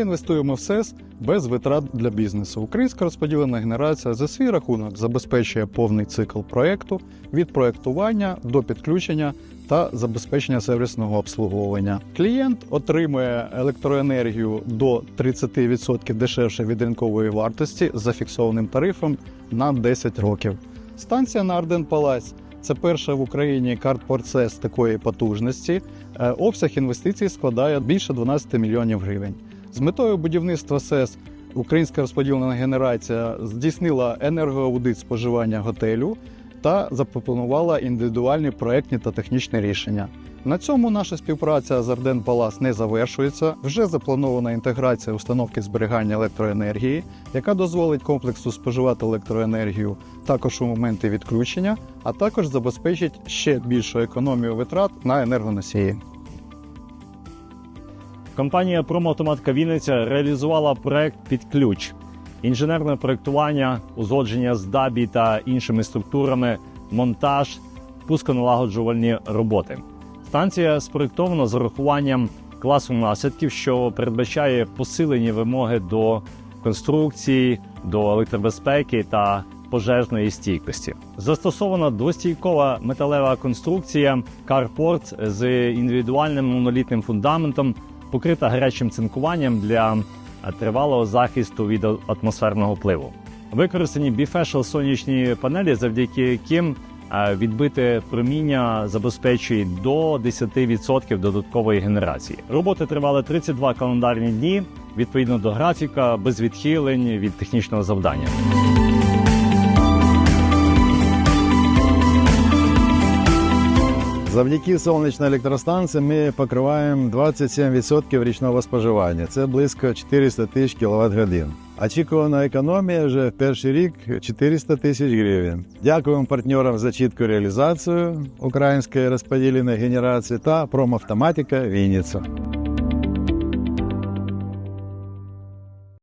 Інвестуємо в СЕС без витрат для бізнесу. Українська розподілена генерація за свій рахунок забезпечує повний цикл проєкту від проєктування до підключення та забезпечення сервісного обслуговування. Клієнт отримує електроенергію до 30% дешевше від ринкової вартості з зафіксованим тарифом на 10 років. Станція на Арден Палац це перша в Україні картпорт з такої потужності. Е, Обсяг інвестицій складає більше 12 мільйонів гривень. З метою будівництва СЕС Українська розподілена генерація здійснила енергоаудит споживання готелю та запропонувала індивідуальні проектні та технічні рішення. На цьому наша співпраця з Арден Палас не завершується. Вже запланована інтеграція установки зберігання електроенергії, яка дозволить комплексу споживати електроенергію також у моменти відключення, а також забезпечить ще більшу економію витрат на енергоносії. Компанія Промавтоматика Вінниця реалізувала проект під ключ, інженерне проектування, узгодження з ДАБІ та іншими структурами, монтаж, пусконалагоджувальні роботи. Станція спроектована з урахуванням класу наслідків, що передбачає посилені вимоги до конструкції, до електробезпеки та пожежної стійкості. Застосована двостійкова металева конструкція карпорт з індивідуальним монолітним фундаментом, покрита гарячим цинкуванням для тривалого захисту від атмосферного впливу. Використані біфешл сонячні панелі, завдяки яким е, відбите проміння забезпечує до 10% додаткової генерації. Роботи тривали 32 календарні дні відповідно до графіка, без відхилень від технічного завдання. Завдяки сонячній електростанції ми покриваємо 27% річного споживання. Це близько 400 тисяч кВт годин. Очікувана економія вже в перший рік 400 тисяч гривень. Дякуємо партнерам за чітку реалізацію української розподіленої генерації та промавтоматика Вінниця.